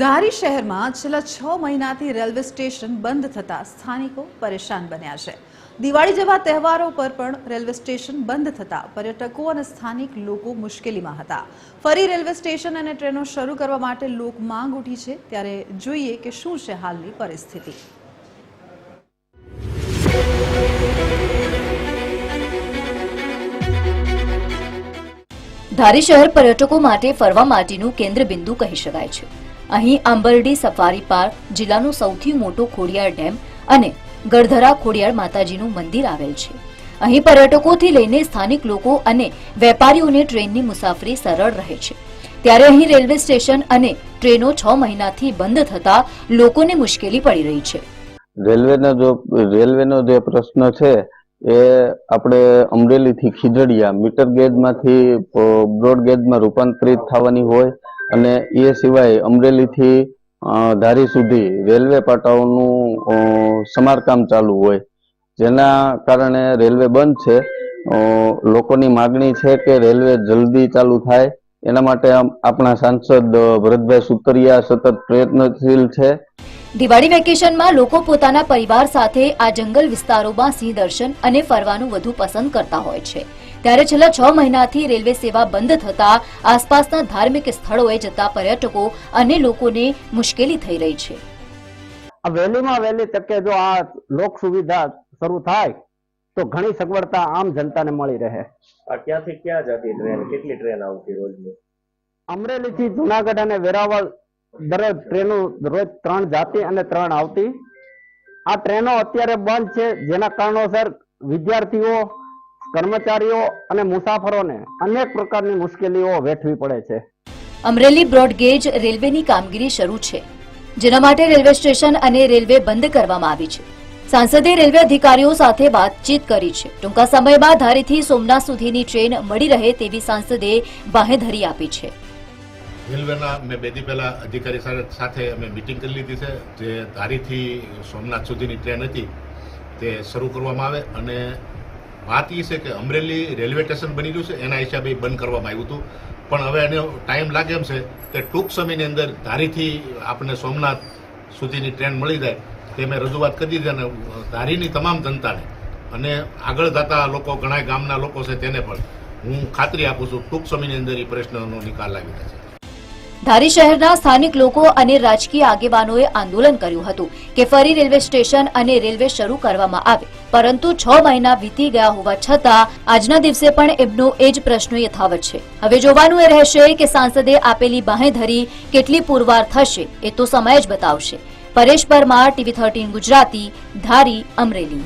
ધારી શહેરમાં છેલ્લા છ મહિનાથી રેલવે સ્ટેશન બંધ થતા સ્થાનિકો પરેશાન બન્યા છે. દિવાળી જેવા તહેવારો પર પણ રેલવે સ્ટેશન બંધ થતા પર્યટકો અને સ્થાનિક લોકો મુશ્કેલીમાં હતા. ફરી રેલવે સ્ટેશન અને ટ્રેનો શરૂ કરવા માટે લોક માંગ ઉઠી છે. ત્યારે જોઈએ કે શું છે હાલની પરિસ્થિતિ. ધારી શહેર પર્યટકો માટે ફરવા માટેનું કેન્દ્ર બિંદુ કહી શકાય છે. અહીં આંબરડી સફારી પાર્ક, જિલ્લાનો સૌથી મોટો ખોડિયાર ડેમ અને ગળધરા ખોડિયાર માતાજીનું મંદિર આવેલ છે. અહીં પર્યટકોથી લઈને સ્થાનિક લોકો અને વેપારીઓને ટ્રેનની મુસાફરી સરળ રહે છે. ત્યારે અહીં રેલવે સ્ટેશન અને ટ્રેનો છ મહિનાથી બંધ થતા લોકોને મુશ્કેલી પડી રહી છે. રેલવેનો રેલવેનો જે પ્રશ્ન છે, એ આપણે અમરેલીથી ખીજડીયા મીટર ગેજમાંથી બ્રોડ ગેજમાં રૂપાંતરિત થવાની હોય અને એ સિવાય અમરેલીથી ધારી સુધી રેલવે પાટાઓનું સમારકામ ચાલુ હોય. જેના કારણે રેલવે બંધ છે. લોકોની માગણી છે કે રેલવે જલ્દી ચાલુ થાય. એના માટે આપણા સાંસદ ભરતભાઈ સુતરિયા સતત પ્રયત્નશીલ છે. દિવાળી વેકેશનમાં લોકો પોતાના પરિવાર સાથે આ જંગલ વિસ્તારોમાં સિંહ દર્શન અને ફરવાનું વધુ પસંદ કરતા હોય છે. ત્યારે છેલ્લા છ મહિનાથી રેલવે સેવા બંધ થતા આસપાસના ધાર્મિક સ્થળોએ જતા પર્યટકો અને લોકોને મુશ્કેલી થઈ રહી છે. વહેલીમાં વહેલી તકે જો આ લોક સુવિધા શરૂ થાય તો ઘણી સગવડતા આમ જનતાને મળી રહે. ક્યાંથી ક્યાં જતી ટ્રેન? કેટલી ટ્રેન આવતી રોજની? અમરેલીથી જુનાગઢ અને વેરાવળ દરરોજ ટ્રેનો રોજ ત્રણ જાતી અને ત્રણ આવતી. આ ટ્રેનો અત્યારે બંધ છે જેના કારણોસર વિદ્યાર્થીઓ કર્મચારીઓ અને મુસાફરોને અનેક પ્રકારની મુશ્કેલીઓ વેઠવી પડે છે. અમરેલી બ્રોડગેજ રેલવેની કામગીરી શરૂ છે. જેના માટે રેલવે સ્ટેશન અને રેલવે બંધ કરવામાં આવી છે. સાંસદે રેલવે અધિકારીઓ સાથે વાતચીત કરી છે. ટૂંકા સમયમાં ધારીથી સોમનાથ સુધીની ટ્રેન મળી રહે તેવી સાંસદે બાહેધરી આપી છે. રેલવેના મેં બે દી પહેલા અધિકારી સાથે સાથે અમે મિટિંગ કરી લીધી છે. જે ધારીથી સોમનાથ સુધીની ટ્રેન હતી તે શરૂ કરવામાં આવે અને વાત એ છે કે અમરેલી રેલવે સ્ટેશન બની ગયું છે, એના હિસાબે બંધ કરવામાં આવ્યું હતું. પણ હવે એનો ટાઈમ લાગે એમ છે કે ટૂંક સમયની અંદર ધારીથી આપણને સોમનાથ સુધીની ટ્રેન મળી જાય, તે મેં રજૂઆત કરી દીધી અને ધારીની તમામ જનતાને અને આગળ જતા લોકો, ઘણા ગામના લોકો છે તેને પણ હું ખાતરી આપું છું, ટૂંક સમયની અંદર એ પ્રશ્નનો નિકાલ લાવી જશે. ધારી શહેરના સ્થાનિક લોકો અને રાજકીય આગેવાનોએ આંદોલન કર્યું હતું કે ફરી રેલવે સ્ટેશન અને રેલવે શરૂ કરવામાં આવે. પરંતુ છ મહિના વીતી ગયા હોવા છતાં, આજના દિવસે પણ એમનો એ જ પ્રશ્ન યથાવત છે. હવે જોવાનું એ રહેશે કે સાંસદે આપેલી બાહેધરી કેટલી પુરવાર થશે એ તો સમય જ બતાવશે. Paresh Parmar, TV thirteen Gujarati, Dhari, Amreli.